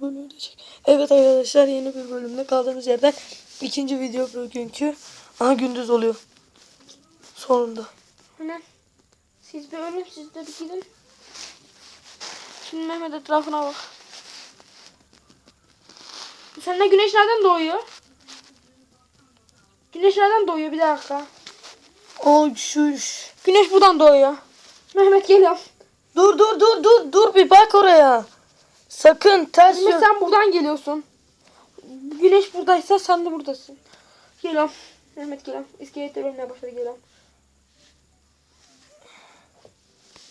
bölümü de çek. Evet arkadaşlar yeni bir bölümde kaldığımız yerden ikinci video bugünkü. Aha gündüz oluyor. Sonunda. Hemen. Siz bir ölün siz de bir gidin. Şimdi Mehmet etrafına bak. Sen de güneş nereden doğuyor? Güneş nereden doğuyor bir dakika. Şu, şu. Güneş buradan doğuyor. Mehmet geliyor. Dur dur dur dur dur bir bak oraya. Sakın ters yön. sen buradan geliyorsun. Güneş buradaysa sen de buradasın. Geliyorum. Mehmet geliyorum. İskeletler ölmeye başladı geliyorum.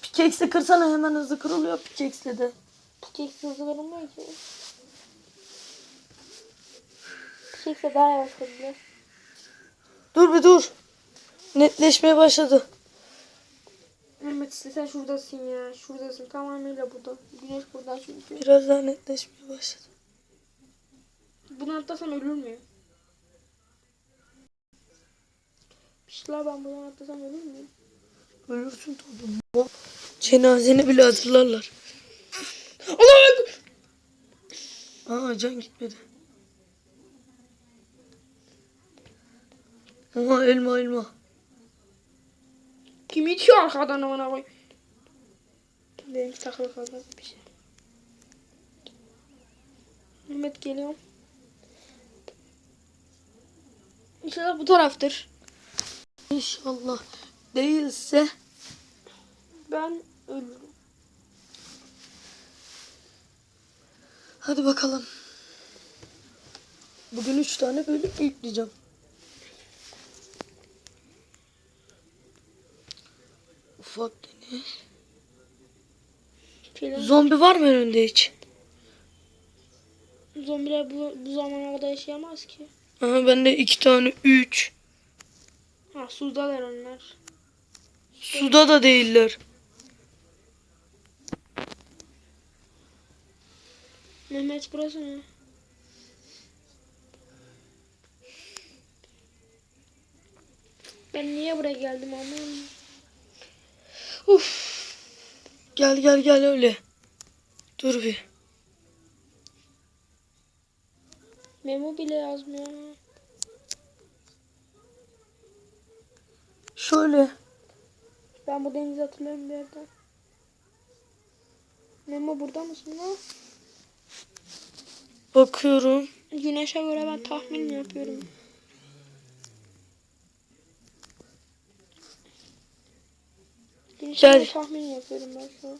Pikeksle kırsana hemen hızlı kırılıyor pikeksle de. Pickaxe hızlı kırılmıyor ki. Pickaxe daha yavaş kırılıyor. Dur bir dur. Netleşmeye başladı. Mehmet işte sen şuradasın ya. Şuradasın tamamıyla burada. Güneş burada çünkü. Biraz daha netleşmeye başladı. Bunu atlasam ölür müyüm? Pişla ben buradan atlasam ölür müyüm? Ölürsün tabii. Cenazeni bile hazırlarlar. Allah Aa can gitmedi. Aha elma elma. Kim itiyor arkadan amına koy? Benimki takılı kaldı bir şey. Mehmet geliyor. İnşallah bu taraftır. İnşallah değilse Ben ölürüm. hadi bakalım. Bugün üç tane bölüm yükleyeceğim. Ufak deniz. Şeyler, Zombi var mı önünde hiç? zombiler bu, bu zamana kadar yaşayamaz ki. Aha bende iki tane üç. Ha sudalar onlar. Suda da değiller. Mehmet burası mı? Ben niye buraya geldim aman. Uf. Gel gel gel öyle. Dur bir. Memo bile yazmıyor. Şöyle. Ben bu denizi hatırlıyorum bir yerden. Memo burada mısın lan? Bakıyorum. Güneşe göre ben tahmin yapıyorum. Gel. tahmin yapıyorum ben şu an.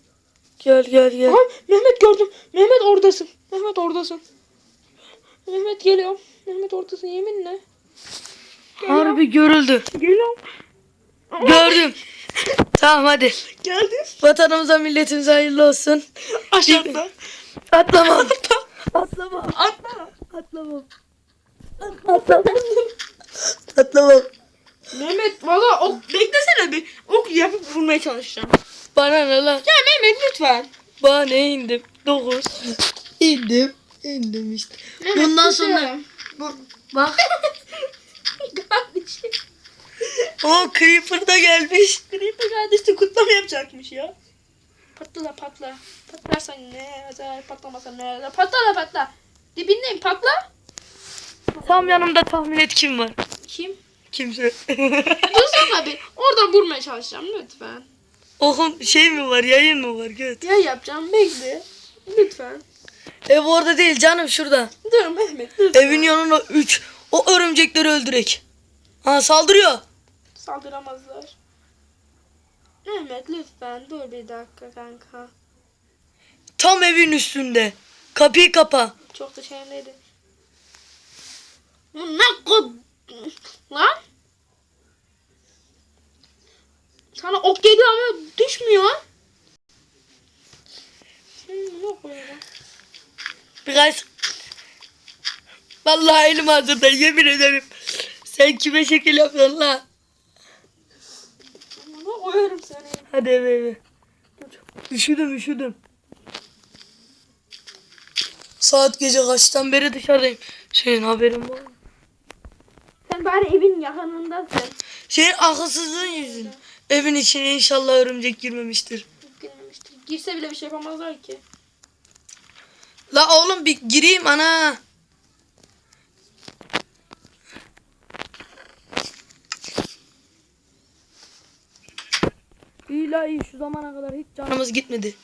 Gel gel gel. Aha Mehmet gördüm. Mehmet oradasın. Mehmet oradasın. Mehmet geliyor. Mehmet oradasın yeminle. Harbi görüldü. Geliyorum. Gördüm. tamam hadi. Geldim. Vatanımıza milletimize hayırlı olsun. Aşağıda. Atlama. Atlama. Atma. Atlamam. Atlamam. Atlamam. Mehmet valla ok beklesene bir. Ok yapıp vurmaya çalışacağım. Bana ne lan? Ya Mehmet lütfen. Bana ne indim? Dokuz. İndim. İndim işte. Mehmet, Bundan sonra bu, bak Kardeşim. o Creeper da gelmiş. Creeper kardeşi kutlama yapacakmış ya. Patla la patla. Patlarsan ne yazar, patlamasan ne yazar. Patla la patla. Dibindeyim patla. Tam yanımda tahmin et kim var? Kim? Kimse. Dursana bir. Oradan vurmaya çalışacağım lütfen. Oğlum şey mi var yayın mı var göt. Ya yapacağım bekle. Lütfen. Ev orada değil canım şurada. Dur Mehmet lütfen. Evin yanına 3. O örümcekleri öldürek. Ha saldırıyor. Saldıramazlar. Mehmet lütfen dur bir dakika kanka. Tam evin üstünde. Kapıyı kapa. Çok da şeyindeydi. Bu Ne kod... Lan? Sana ok geliyor ama düşmüyor. Ne lan? Biraz Vallahi elim hazırda yemin ederim. Sen kime şekil yapıyorsun la? Ne koyarım seni. Hadi eve eve. Üşüdüm üşüdüm. Saat gece kaçtan beri dışarıdayım. Senin haberin var mı? Bari evin yakınındasın. Senin akılsızlığın yüzün. Evin içine inşallah örümcek girmemiştir. Girmemiştir. Girse bile bir şey yapamazlar ki. La oğlum bir gireyim ana. İyi la iyi şu zamana kadar hiç canımız gitmedi.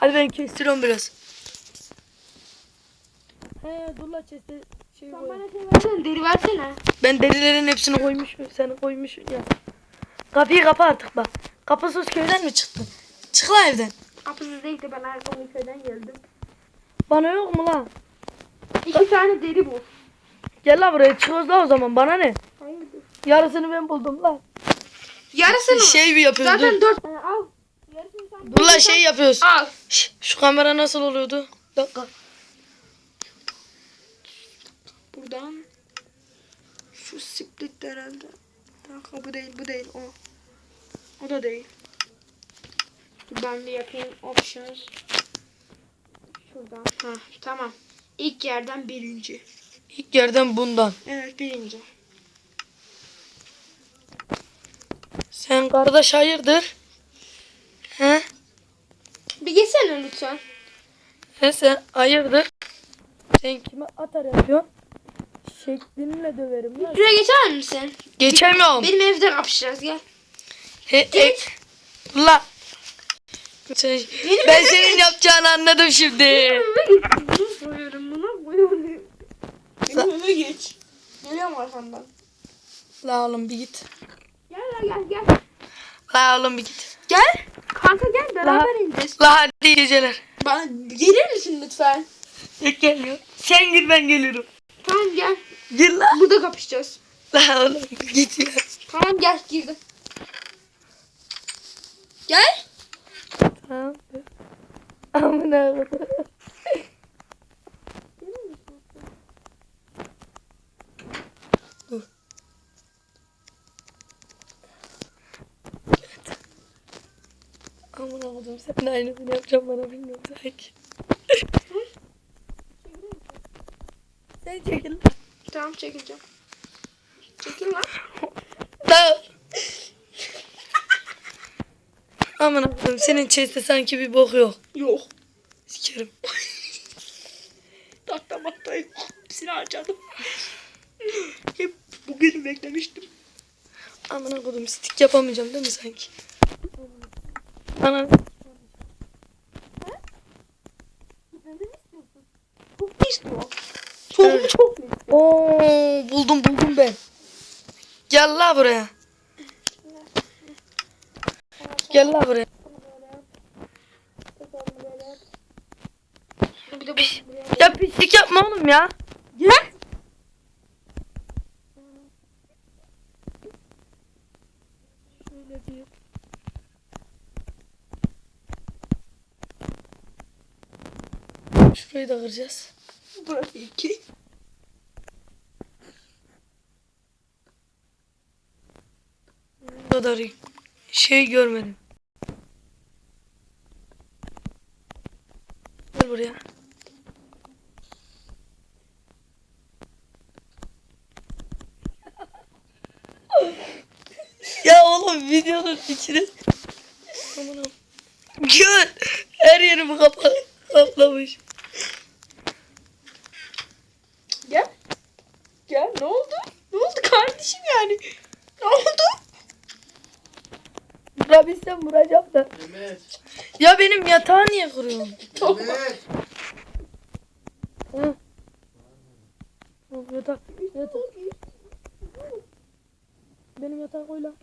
Hadi ben kestiriyorum biraz. He dur la chest'e şey Sen koy. bana şey versene deri versene. Ben delilerin hepsini koymuşum. Sen koymuşsun ya. Kapıyı kapa artık bak. Kapısız köyden mi çıktın? Çık la evden. Kapısız değil de ben zaman köyden geldim. Bana yok mu lan? İki tane deri bul. Gel la buraya çıkıyoruz la o zaman bana ne? Hayırdır? Yarısını ben buldum la. Yarısını. Şey bir yapıyoruz Zaten dur. dört tane al. Yarısını sen Dur la şey yapıyoruz. al. Şş, şu kamera nasıl oluyordu? Bir dakika. Buradan şu split herhalde. Dakika bu değil bu değil o. O da değil. Ben de yapayım options. Şuradan. Ha tamam. İlk yerden birinci. İlk yerden bundan. Evet birinci. Sen kardeş hayırdır? He? Bir geçsene lütfen. He sen hayırdır? Sen kime atar yapıyorsun? Şeklinle döverim lan. Şuraya geçer misin? Geçemiyorum. Benim evde kapışacağız gel. He, e, la. Sen, ben senin yapacağını anladım şimdi. Bunu buna koyuyorum. Benim eve geç. Geliyorum arkandan. La oğlum bir git. Gel la gel gel. La oğlum bir git. Gel. Kanka gel beraber ineceğiz. La hadi iyi geceler. Bana gelir misin lütfen? Yok gelmiyor. Sen gir ben gelirim. Tamam gel. Gir la. Burada kapışacağız. La oğlum git ya. Tamam gel girdim. Gel. Tamam. Amına koyayım. Amına koydum sen aynısını yapacağım bana bilmiyorum sanki. Sen çekil. Tamam çekileceğim. Çekil lan. La. Amına koydum senin chest'te sanki bir bok yok. Yok. Sikerim. Tahta mahtayı hepsini harcadım. Hep bugünü beklemiştim. Amına koydum stick yapamayacağım değil mi sanki? Ana. Çok pis bu. Soğumu çok pis. Oo buldum buldum ben. Gel la buraya. Gel la buraya. Bu. Ya pislik yapma oğlum ya. Gel. Şöyle bir. Şurayı da kıracağız. Burası iki. Kadar şey görmedim. Gel buraya. ya oğlum videonun içine. Gör. Her yerimi kapa kaplamış. Gel. Gel ne oldu? Ne oldu kardeşim yani? Ne oldu? Vurabilsem vuracağım da. Mehmet. Ya benim yatağı niye kırıyorsun? Mehmet. Hı. Yatak. Yatak. Benim yatağı koy lan.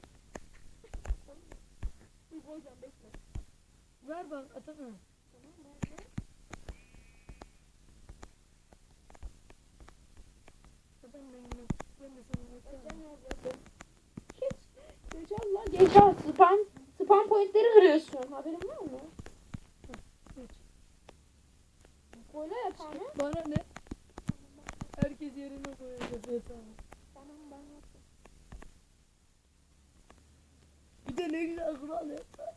Ver bak atsana. Geçer lan geçer. Spam, spam pointleri kırıyorsun. Haberin var mı? Koyla yatağını. Bana ne? Herkes yerine koyacak yatağını. Tamam ben yaptım. Bir de ne güzel kural yatak.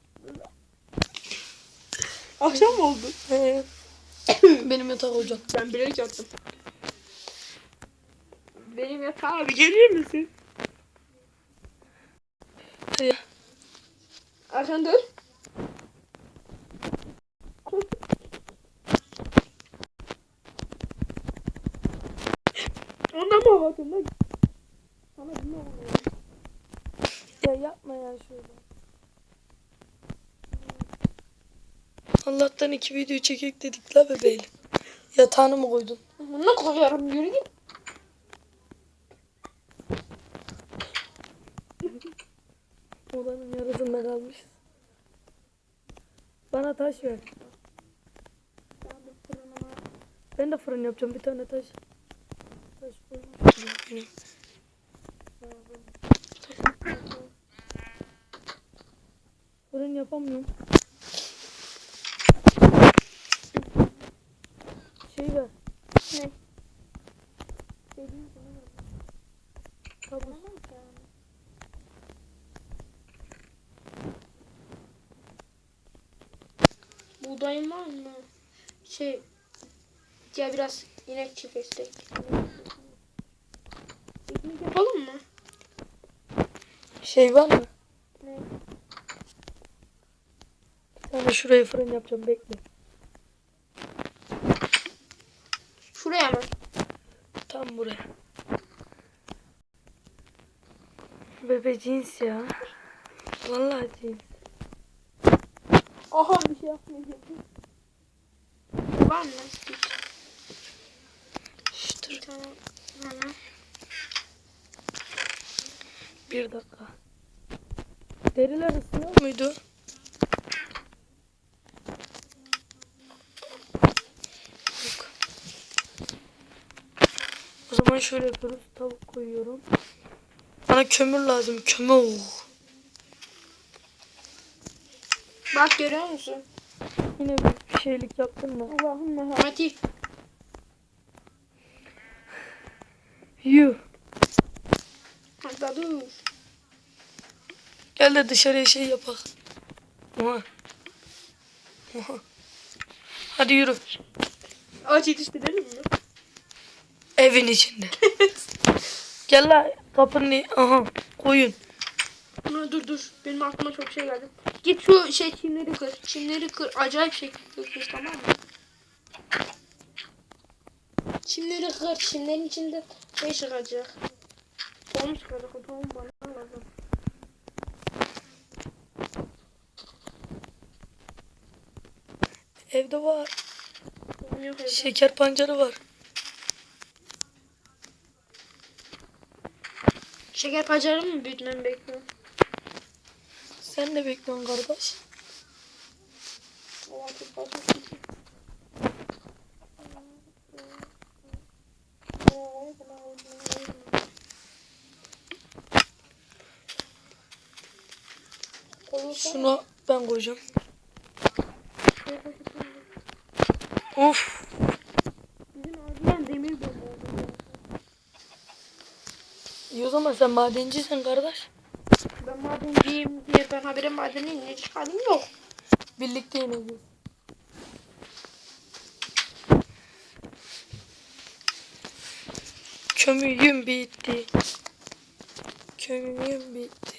Akşam mı oldu? He. Benim yatak olacak. Ben bilerek yattım. Benim yatağa bir gelir misin? Arkan dön. Anam ağladın lan. Sana ne oluyor? Ya yapma ya şöyle. Allah'tan iki video çekek dedik la bebeğim. Yatağını mı koydun? Bunu koyarım yürü git. Ver. Ben de fırın yapacağım bir tane taş. Taş koymuş. Fırın yapamıyorum. Şey ver. Ne? Kabus. Buğdayın var mı? Şey ya biraz inek çiftleştik. Piknik yapalım mı? Şey var mı? Ne? Bir tane şuraya fırın yapacağım bekle. Şuraya mı? Tam buraya. Bebe cins ya. Vallahi cins. Aha bir şey yapmayacağım. Var mı? Bir, Şş, dur. Hemen. bir dakika. Deriler ısınıyor muydu? Yok. O zaman şöyle yapıyoruz. Tavuk koyuyorum. Bana kömür lazım. Kömür. Bak görüyor musun? Yine bir şeylik yaptın mı? Allah'ın merhameti. Yuh. Hatta dur. Gel de dışarıya şey yapak. Oha. Oha. Hadi yürü. Ağaç yetiştirelim mi? Evin içinde. Gel la kapının aha koyun. Dur dur dur. Benim aklıma çok şey geldi. Git şu şey çimleri kır. Çimleri kır. Acayip şekilde kır tamam mı? Çimleri kır. Çimlerin içinde şey çıkacak. Tohum çıkacak. O tohum bana lazım. Evde var. Tohum yok evde. Şeker pancarı var. Şeker pancarı mı büyütmemi bekliyor? Sen ne bekliyorsun kardeş? Şunu ben koyacağım. Of. İyi o zaman sen madencisin kardeş. Madenciyim diye ben habire madenin ne çıkardım yok. Birlikte yeneceğiz. Kömüğüm bitti. Kömüğüm bitti.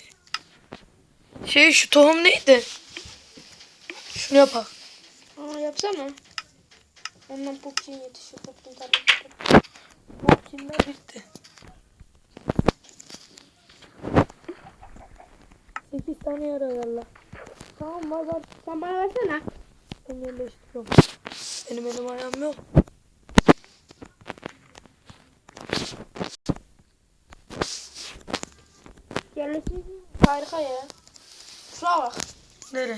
Şey şu tohum neydi? Şunu yapak. Aa yapsana. Ondan popçin yetişiyor. Popçin tabii. Kimler bitti? 8 tane yer ayarla. Tamam var var. Sen bana versene. Ben yerleştiriyorum. Benim elim ayağım yok. Yerleştirdin. Harika ya. Şuna bak. Nere?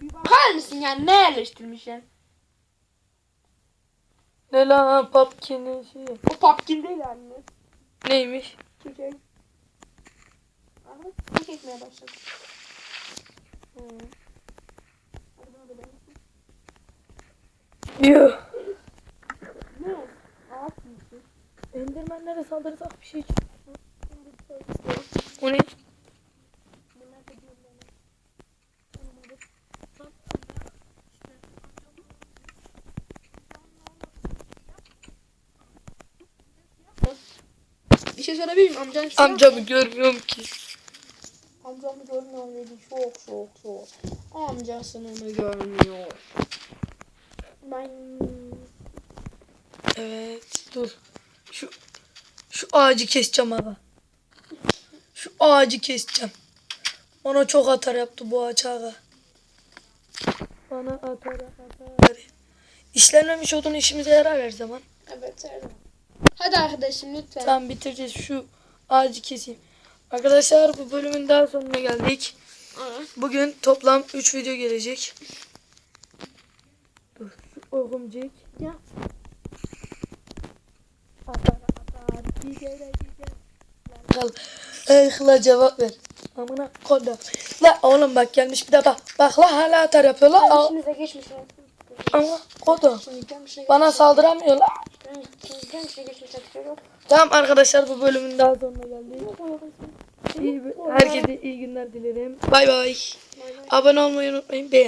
Bir bakar mısın yani ne yerleştirmişsin? Ne lan papkinin şeyi? O popçin değil anne. Neymiş? Çekek. Aha, kek ekmeye başladı. Hmm. Yuh. Ne? Ağaç mısın? Endermenlere saldırırsak bir şey çık. O ne? Bir şey söyleyebilir miyim? Amcan an- Amcamı görmüyorum ki. Amcamı görmüyor dedi. Çok çok çok. Amcasını görmüyor? Ben... Evet dur. Şu Şu ağacı keseceğim aga. Şu ağacı keseceğim. Bana çok atar yaptı bu ağaç aga. Bana atar atar. İşlenmemiş odun işimize yarar her zaman. Evet öyle. Hadi arkadaşım lütfen. Tamam bitireceğiz şu ağacı keseyim. Arkadaşlar bu bölümün daha sonuna geldik. Bugün toplam 3 video gelecek. Oğlumcik. Ya. Atar atar. Kal. Ey hıla cevap ver. Amına koda. La oğlum bak gelmiş bir de bak. Bak la hala atar yapıyor la. İşinize geçmiş. Ama koda. Bana saldıramıyor la. Tamam arkadaşlar bu bölümün daha sonuna geldik. İyi, herkese iyi günler dilerim. Bay bay. Abone olmayı unutmayın. Beğen.